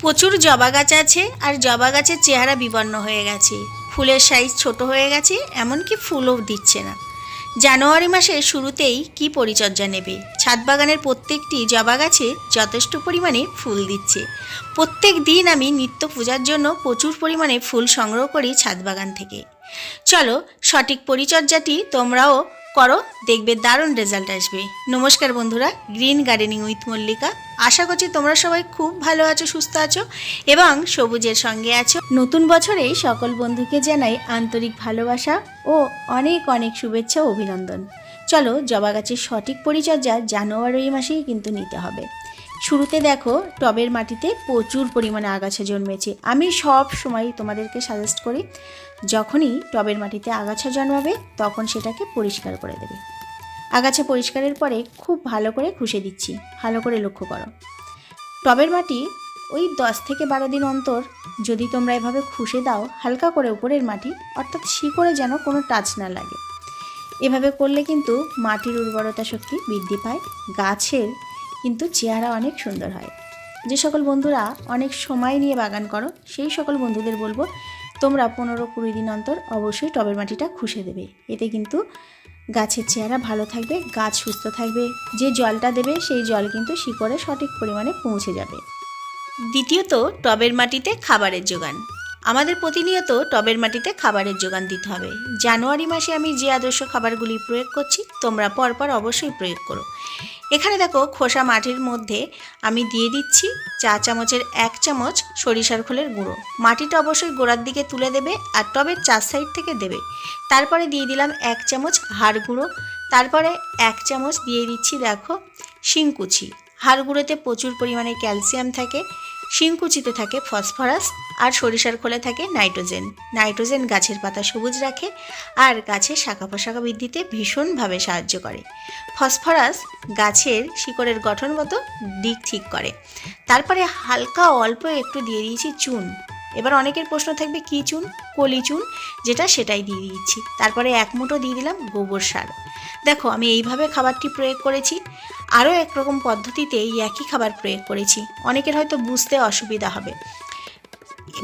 প্রচুর জবা গাছ আছে আর জবা গাছের চেহারা বিবর্ণ হয়ে গেছে। ফুলের সাইজ ছোট হয়ে গেছে, এমনকি ফুলও দিচ্ছে না। জানুয়ারি মাসের শুরুতেই কি পরিচর্যা নেবে? ছাদ বাগানের প্রত্যেকটি জবা গাছে যথেষ্ট পরিমাণে ফুল দিচ্ছে। প্রত্যেক দিন আমি নিত্য পূজার জন্য প্রচুর পরিমাণে ফুল সংগ্রহ করি ছাদ বাগান থেকে। চলো সঠিক পরিচর্যাটি তোমরাও করো, দেখবে দারুণ রেজাল্ট আসবে। নমস্কার বন্ধুরা গ্রিন গার্ডেনিং উইথ মল্লিকা আশা করছি তোমরা সবাই খুব ভালো আছো, সুস্থ আছো এবং সবুজের সঙ্গে আছো। নতুন বছরে সকল বন্ধুকে জানাই আন্তরিক ভালোবাসা ও অনেক অনেক শুভেচ্ছা অভিনন্দন। চলো জবা গাছের সঠিক পরিচর্যা জানুয়ারি মাসেই কিন্তু নিতে হবে। শুরুতে দেখো টবের মাটিতে প্রচুর পরিমাণে আগাছা জন্মেছে। আমি সব সময় তোমাদেরকে সাজেস্ট করি, যখনই টবের মাটিতে আগাছা জন্মাবে, তখন সেটাকে পরিষ্কার করে দেবে। আগাছা পরিষ্কারের পরে খুব ভালো করে খুশে দিচ্ছি, ভালো করে লক্ষ্য করো। টবের মাটি ওই দশ থেকে বারো দিন অন্তর যদি তোমরা এভাবে খুশে দাও, হালকা করে উপরের মাটি, অর্থাৎ শিকড়ে যেন কোনো টাচ না লাগে। এভাবে করলে কিন্তু মাটির উর্বরতা শক্তি বৃদ্ধি পায়, গাছের কিন্তু চেহারা অনেক সুন্দর হয়। যে সকল বন্ধুরা অনেক সময় নিয়ে বাগান করো, সেই সকল বন্ধুদের বলব, তোমরা পনেরো কুড়ি দিন অন্তর অবশ্যই টবের মাটিটা খুশে দেবে। এতে কিন্তু গাছের চেহারা ভালো থাকবে, গাছ সুস্থ থাকবে। যে জলটা দেবে, সেই জল কিন্তু শিকড়ে সঠিক পরিমাণে পৌঁছে যাবে। দ্বিতীয়ত, টবের মাটিতে খাবারের যোগান। আমাদের প্রতিনিয়ত টবের মাটিতে খাবারের যোগান দিতে হবে। জানুয়ারি মাসে আমি যে আদর্শ খাবারগুলি প্রয়োগ করছি, তোমরা পরপর অবশ্যই প্রয়োগ করো। এখানে দেখো খোসা মাটির মধ্যে আমি দিয়ে দিচ্ছি চা চামচের এক চামচ সরিষার খোলের গুঁড়ো। মাটিটা অবশ্যই গোড়ার দিকে তুলে দেবে আর টবের চার সাইড থেকে দেবে। তারপরে দিয়ে দিলাম এক চামচ হাড় গুঁড়ো। তারপরে এক চামচ দিয়ে দিচ্ছি দেখো শিংকুচি। হাড় গুঁড়োতে প্রচুর পরিমাণে ক্যালসিয়াম থাকে। শিংকুচিতে থাকে ফসফরাস আর সরিষার খোলে থাকে নাইট্রোজেন। নাইট্রোজেন গাছের পাতা সবুজ রাখে আর গাছের শাখা প্রশাখা বৃদ্ধিতে ভীষণভাবে সাহায্য করে। ফসফরাস গাছের শিকড়ের গঠনগত দিক ঠিক করে। তারপরে হালকা অল্প একটু দিয়ে দিয়েছি চুন। এবার অনেকের প্রশ্ন থাকবে, কী চুন? কলি চুন, যেটা সেটাই দিয়ে দিচ্ছি। তারপরে এক মুঠো দিয়ে দিলাম গোবর সার। দেখো, আমি এইভাবে খাবারটি প্রয়োগ করেছি। আরও একরকম পদ্ধতিতে এই একই খাবার প্রয়োগ করেছি। অনেকের হয়তো বুঝতে অসুবিধা হবে।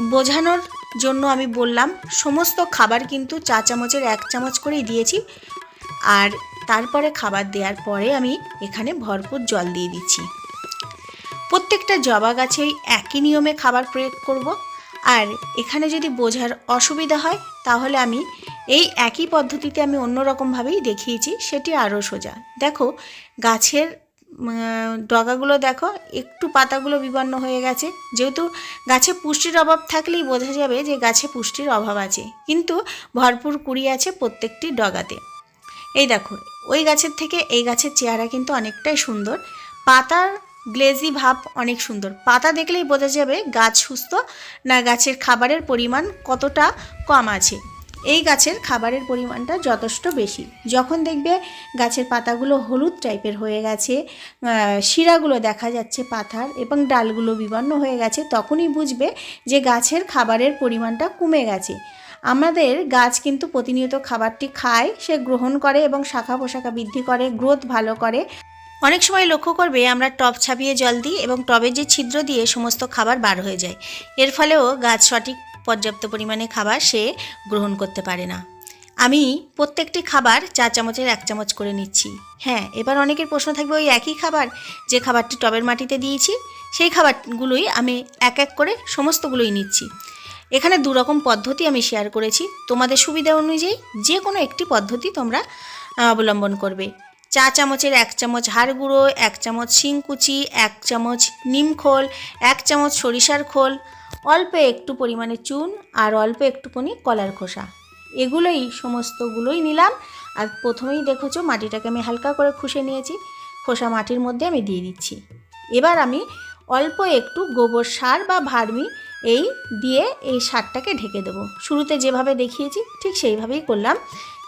বোঝানোর জন্য আমি বললাম, সমস্ত খাবার কিন্তু চা চামচের এক চামচ করেই দিয়েছি আর তারপরে খাবার দেওয়ার পরে আমি এখানে ভরপুর জল দিয়ে দিচ্ছি। প্রত্যেকটা জবা গাছেই একই নিয়মে খাবার প্রয়োগ করব। আর এখানে যদি বোঝার অসুবিধা হয়, তাহলে আমি এই একই পদ্ধতিতে আমি অন্যরকমভাবেই দেখিয়েছি, সেটি আরও সোজা। দেখো, গাছের ডগাগুলো দেখো, একটু পাতাগুলো বিবর্ণ হয়ে গেছে। যেহেতু গাছে পুষ্টির অভাব থাকলেই বোঝা যাবে যে গাছে পুষ্টির অভাব আছে। কিন্তু ভরপুর কুড়ি আছে প্রত্যেকটি ডগাতে। এই দেখো, ওই গাছের থেকে এই গাছের চেহারা কিন্তু অনেকটাই সুন্দর। পাতার গ্লেজি ভাব অনেক সুন্দর। পাতা দেখলেই বোঝা যাবে গাছ সুস্থ না গাছের খাবারের পরিমাণ কতটা কম আছে। এই গাছের খাবারের পরিমাণটা যথেষ্ট বেশি। যখন দেখবে গাছের পাতাগুলো হলুদ টাইপের হয়ে গেছে শিরাগুলো দেখা যাচ্ছে পাথার এবং ডালগুলো বিবর্ণ হয়ে গেছে, তখনই বুঝবে যে গাছের খাবারের পরিমাণটা কমে গেছে। আমাদের গাছ কিন্তু প্রতিনিয়ত খাবারটি খায়, সে গ্রহণ করে এবং শাখা পোশাখা বৃদ্ধি করে, গ্রোথ ভালো করে। অনেক সময় লক্ষ্য করবে আমরা টব ছাপিয়ে জল দিই এবং টবের যে ছিদ্র দিয়ে সমস্ত খাবার বার হয়ে যায়। এর ফলেও গাছ সঠিক পর্যাপ্ত পরিমাণে খাবার সে গ্রহণ করতে পারে না। আমি প্রত্যেকটি খাবার চা চামচের এক চামচ করে নিচ্ছি। হ্যাঁ এবার অনেকের প্রশ্ন থাকবে, ওই একই খাবার যে খাবারটি টবের মাটিতে দিয়েছি, সেই খাবারগুলোই আমি এক এক করে সমস্তগুলোই নিচ্ছি। এখানে দু রকম পদ্ধতি আমি শেয়ার করেছি। তোমাদের সুবিধা অনুযায়ী যে কোনো একটি পদ্ধতি তোমরা অবলম্বন করবে। চা চামচের এক চামচ হাড় গুঁড়ো, এক চামচ শিংকুচি এক চামচ নিম খোল, এক চামচ সরিষার খোল অল্প একটু পরিমাণে চুন আর অল্প একটুখানি কলার খোসা। এগুলোই সমস্তগুলোই নিলাম। আর প্রথমেই দেখেছ মাটিটাকে আমি হালকা করে খুশে নিয়েছি। খোসা মাটির মধ্যে আমি দিয়ে দিচ্ছি। এবার আমি অল্প একটু গোবর সার বা ভার্মি এই দিয়ে এই সারটাকে ঢেকে দেবো। শুরুতে যেভাবে দেখিয়েছি, ঠিক সেইভাবেই করলাম।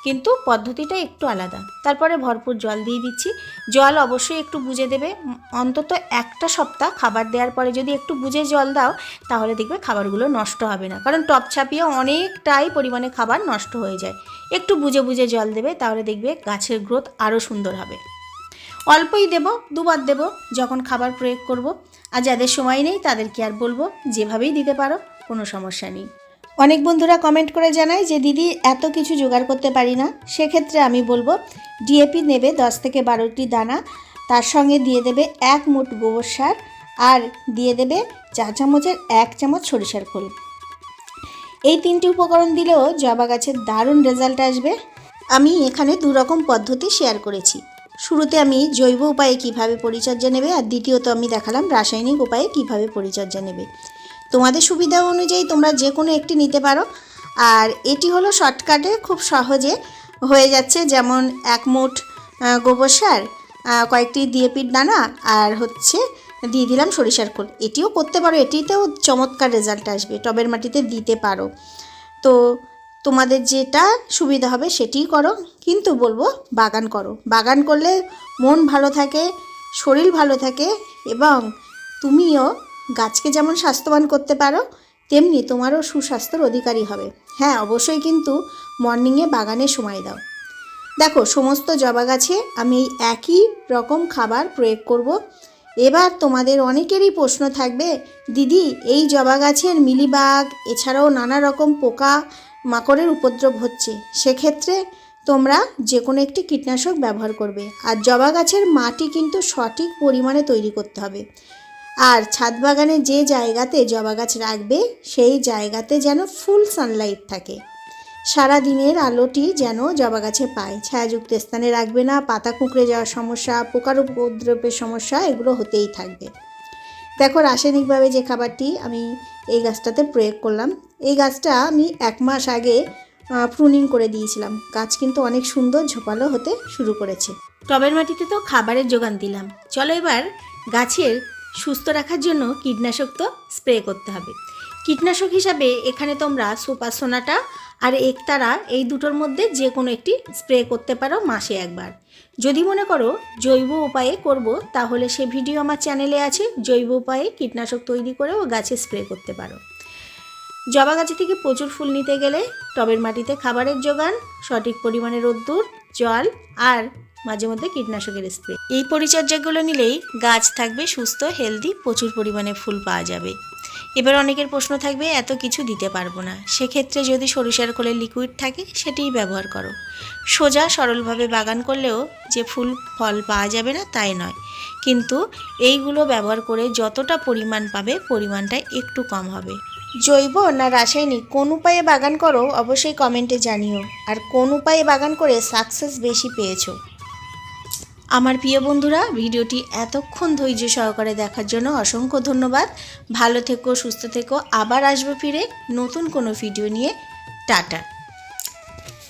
কিন্তু পদ্ধতিটা একটু আলাদা। তারপরে ভরপুর জল দিয়ে দিচ্ছি। জল অবশ্যই একটু বুঝে দেবে। অন্তত একটা সপ্তাহ খাবার দেওয়ার পরে যদি একটু বুঝে জল দাও, তাহলে দেখবে খাবারগুলো নষ্ট হবে না। কারণ টপ ছাপিয়ে অনেকটাই পরিমাণে খাবার নষ্ট হয়ে যায়। একটু বুঝে বুঝে জল দেবে, তাহলে দেখবে গাছের গ্রোথ আরও সুন্দর হবে। অল্পই দেব, দুবার দেব যখন খাবার প্রয়োগ করব। আর যাদের সময় নেই তাদেরকে আর বলব যেভাবেই দিতে পারো, কোনো সমস্যা নেই। অনেক বন্ধুরা কমেন্ট করে জানায় যে, দিদি, এত কিছু জোগাড় করতে পারি না। সেক্ষেত্রে আমি বলব ডিএপি নেবে দশ থেকে বারোটি দানা, তার সঙ্গে দিয়ে দেবে এক মুঠ গোবর সার আর দিয়ে দেবে চা চামচের এক চামচ সরিষার খোল। এই তিনটি উপকরণ দিলেও জবা গাছের দারুণ রেজাল্ট আসবে। আমি এখানে দু রকম পদ্ধতি শেয়ার করেছি। শুরুতে আমি জৈব উপায়ে কীভাবে পরিচর্যা নেবে আর দ্বিতীয়ত আমি দেখালাম রাসায়নিক উপায়ে কীভাবে পরিচর্যা নেবে। তোমাদের সুবিধা অনুযায়ী তোমরা যে কোনো একটি নিতে পারো। আর এটি হলো শর্টকাটে খুব সহজে হয়ে যাচ্ছে। যেমন এক মুঠ গোবর সার কয়েকটি ডিএপির দানা আর হচ্ছে দিয়ে দিলাম সরিষার খোল। এটিও করতে পারো। এটিতেও চমৎকার রেজাল্ট আসবে। টবের মাটিতে দিতে পারো। তো তোমাদের যেটা সুবিধা হবে সেটিই করো। কিন্তু বলব বাগান করো। বাগান করলে মন ভালো থাকে, শরীর ভালো থাকে এবং তুমিও গাছকে যেমন স্বাস্থ্যবান করতে পারো, তেমনি তোমারও সুস্বাস্থ্যের অধিকারী হবে। হ্যাঁ অবশ্যই কিন্তু মর্নিংয়ে বাগানে সময় দাও। দেখো, সমস্ত জবা গাছে আমি একই রকম খাবার প্রয়োগ করব। এবার তোমাদের অনেকেরই প্রশ্ন থাকবে, দিদি, এই জবা গাছের মিলিবাগ, এছাড়াও নানা রকম পোকা মাকড়ের উপদ্রব হচ্ছে। সেক্ষেত্রে তোমরা যে কোনো একটি কীটনাশক ব্যবহার করবে। আর জবা গাছের মাটি কিন্তু সঠিক পরিমাণে তৈরি করতে হবে। আর ছাদ বাগানে যে জায়গাতে জবা গাছ রাখবে, সেই জায়গাতে যেন ফুল সানলাইট থাকে। সারা দিনের আলোটি যেন জবা গাছে পায়। ছায়াযুক্ত স্থানে রাখবে না, পাতা কুঁকড়ে যাওয়ার সমস্যা, পোকার উপদ্রবের সমস্যা, এগুলো হতেই থাকবে। দেখো, রাসায়নিকভাবে যে খাবারটি আমি এই গাছটাতে প্রয়োগ করলাম এই গাছটা আমি এক মাস আগে প্রুনিং করে দিয়েছিলাম। গাছ কিন্তু অনেক সুন্দর, ঝোপালো হতে শুরু করেছে। টবের মাটিতে তো খাবারের যোগান দিলাম। চলো এবার গাছের সুস্থ রাখার জন্য কীটনাশক তো স্প্রে করতে হবে। কীটনাশক হিসাবে এখানে তোমরা সুপার সোনাটা আর একতারা এই দুটোর মধ্যে যে কোনো একটি স্প্রে করতে পারো মাসে একবার। যদি মনে করো জৈব উপায়ে করব, তাহলে সে ভিডিও আমার চ্যানেলে আছে। জৈব উপায়ে কীটনাশক তৈরি করেও গাছে স্প্রে করতে পারো। জবা গাছে থেকে প্রচুর ফুল নিতে গেলে টবের মাটিতে খাবারের যোগান, সঠিক পরিমাণে রোদ্দুর, জল আর মাঝে মধ্যে কীটনাশকের স্প্রে। এই পরিচর্যাগুলো নিলেই গাছ থাকবে সুস্থ, হেলদি, প্রচুর পরিমাণে ফুল পাওয়া যাবে। এবার অনেকের প্রশ্ন থাকবে, এত কিছু দিতে পারব না। সেক্ষেত্রে যদি সরিষার খোলের লিকুইড থাকে, সেটিই ব্যবহার করো। সোজা, সরলভাবে বাগান করলেও যে ফুল, ফল পাওয়া যাবে না, তাই নয়। কিন্তু এইগুলো ব্যবহার করে যতটা পরিমাণ পাবে, পরিমাণটা একটু কম হবে। জৈব না রাসায়নিক, কোন উপায়ে বাগান করো অবশ্যই কমেন্টে জানিও। আর কোন উপায়ে বাগান করে সাকসেস বেশি পেয়েছ? আমার প্রিয় বন্ধুরা, ভিডিওটি এতক্ষণ ধৈর্য সহকারে দেখার জন্য অসংখ্য ধন্যবাদ। ভালো থেকো, সুস্থ থেকো। আবার আসব ফিরে নতুন কোনো ভিডিও নিয়ে। টাটা।